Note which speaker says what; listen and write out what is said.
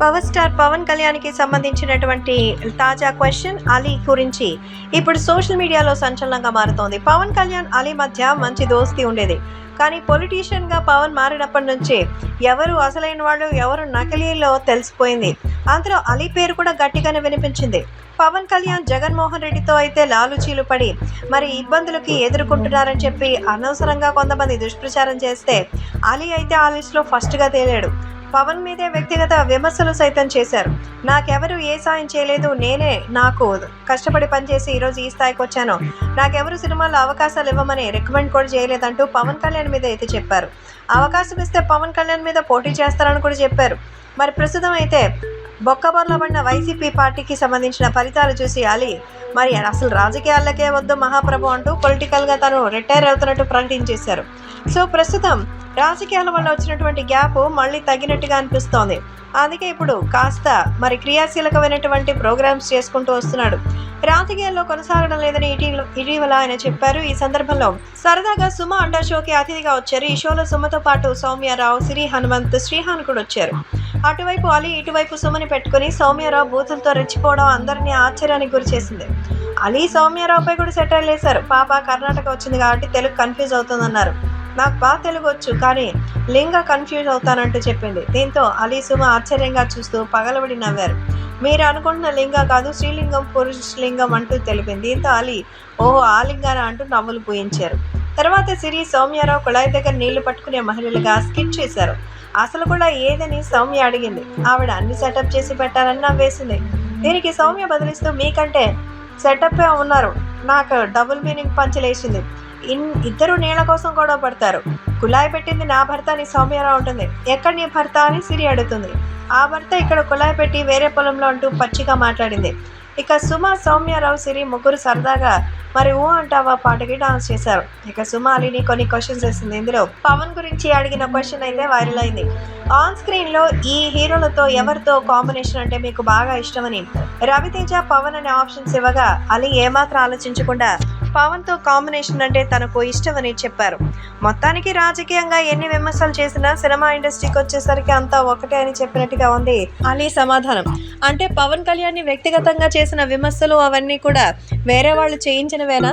Speaker 1: Power star Pawan కళ్యాణ్కి సంబంధించినటువంటి తాజా క్వశ్చన్ అలీ గురించి. ఇప్పుడు సోషల్ మీడియాలో సంచలనంగా మారుతోంది. పవన్ కళ్యాణ్ అలీ మధ్య మంచి దోస్తి ఉండేది. కానీ పొలిటీషియన్గా పవన్ మారినప్పటి నుంచి ఎవరు అసలైన వాళ్ళు ఎవరు నకిలీలో తెలిసిపోయింది. అందులో అలీ పేరు కూడా గట్టిగానే వినిపించింది. పవన్ కళ్యాణ్ జగన్మోహన్ రెడ్డితో అయితే లాలుచీలు పడి మరి ఇబ్బందులకి ఎదుర్కొంటున్నారని చెప్పి అనవసరంగా కొంతమంది దుష్ప్రచారం చేస్తే అలీ అయితే ఆ లిస్టులో ఫస్ట్గా తేలాడు. పవన్ మీదే వ్యక్తిగత విమర్శలు సైతం చేశారు. నాకెవరు ఏ సాయం చేయలేదు నేనే నాకు కష్టపడి పనిచేసి ఈరోజు ఈ స్థాయికి వచ్చాను. నాకెవరు సినిమాల్లో అవకాశాలు ఇవ్వమని రికమెండ్ కూడా చేయలేదంటూ పవన్ కళ్యాణ్ మీద అయితే చెప్పారు. అవకాశం ఇస్తే పవన్ కళ్యాణ్ మీద పోటీ చేస్తారని కూడా చెప్పారు. మరి ప్రస్తుతం అయితే బొక్కబర్ల పడిన వైసీపీ పార్టీకి సంబంధించిన ఫలితాలు చూసి అలీ మరి అసలు రాజకీయాలకే వద్దు మహాప్రభు అంటూ పొలిటికల్గా తను రిటైర్ అవుతున్నట్టు ప్రకటించేశారు. సో ప్రస్తుతం రాజకీయాల వల్ల వచ్చినటువంటి గ్యాప్ మళ్ళీ తగ్గినట్టుగా అనిపిస్తోంది. అందుకే ఇప్పుడు కాస్త మరి క్రియాశీలకమైనటువంటి ప్రోగ్రామ్స్ చేసుకుంటూ వస్తున్నాడు. రాజకీయాల్లో కొనసాగడం లేదని ఇటీవల ఇటీవల ఆయన చెప్పారు. ఈ సందర్భంలో సరదాగా సుమ అండర్ షోకి అతిథిగా వచ్చారు. ఈ షోలో సుమతో పాటు సౌమ్యారావు సిరి హనుమంత్ శ్రీహాన్ కూడా వచ్చారు. అటువైపు అలీ ఇటువైపు సుమని పెట్టుకుని సౌమ్యారావు బూతులతో రెచ్చిపోవడం అందరినీ ఆశ్చర్యానికి గురి చేసింది అలీ సౌమ్యారావుపై కూడా సెటైల్ వేశారు. పాప కర్ణాటక వచ్చింది కాబట్టి తెలుగు కన్ఫ్యూజ్ అవుతుందన్నారు. నాకు బాగా తెలుగు వచ్చు కానీ లింగ కన్ఫ్యూజ్ అవుతానంటూ చెప్పింది. దీంతో అలీ సుమ ఆశ్చర్యంగా చూస్తూ పగలబడి నవ్వారు. మీరు అనుకుంటున్న లింగ కాదు శ్రీలింగం పురుషలింగం అంటూ తెలిపింది. దీంతో అలీ ఓహో ఆ లింగాన అంటూ నవ్వులు పూయించారు. తర్వాత సిరి సౌమ్యారావు కుళాయి దగ్గర నీళ్ళు పట్టుకునే మహిళలుగా స్కిట్ చేశారు. అసలు కూడా ఏదని సౌమ్య అడిగింది. ఆవిడ అన్ని సెటప్ చేసి పెట్టాలని నవ్వేసింది. దీనికి సౌమ్య బదిలిస్తూ మీకంటే సెటప్ ఉన్నారు. నాకు డబుల్ మీనింగ్ పంచలేసింది ఇన్ ఇద్దరు నీళ్ళ కోసం గొడవ పడతారు. కుళాయి పెట్టింది నా భర్త అని సౌమ్యరావు ఉంటుంది. ఎక్కడ నీ భర్త? అని సిరి అడుగుతుంది. ఆ భర్త ఇక్కడ కుళాయి పెట్టి వేరే పొలంలో అంటూ పచ్చిగా మాట్లాడింది. ఇక సుమ సౌమ్యారావు సిరి ముగ్గురు సరదాగా మరి ఊ అంటావా పాటకి డాన్స్ చేశారు. ఇక సుమ అలీని కొన్ని క్వశ్చన్స్ వేసింది. ఇందులో పవన్ గురించి అడిగిన క్వశ్చన్ అయితే వైరల్ అయింది. ఆన్ స్క్రీన్లో ఈ హీరోలతో ఎవరితో కాంబినేషన్ అంటే మీకు బాగా ఇష్టమని రవితేజ పవన్ అనే ఆప్షన్స్ ఇవ్వగా అలీ ఏమాత్రం ఆలోచించకుండా పవన్తో కాంబినేషన్ అంటే తనకు ఇష్టమని చెప్పారు. మొత్తానికి రాజకీయంగా ఎన్ని విమర్శలు చేసినా సినిమా ఇండస్ట్రీకి వచ్చేసరికి అంతా ఒకటే అని చెప్పినట్టుగా ఉంది. అలీ సమాధానం. అంటే పవన్ కళ్యాణ్ వ్యక్తిగతంగా చేసిన విమర్శలు అవన్నీ కూడా వేరే వాళ్ళు చేయించినవేనా?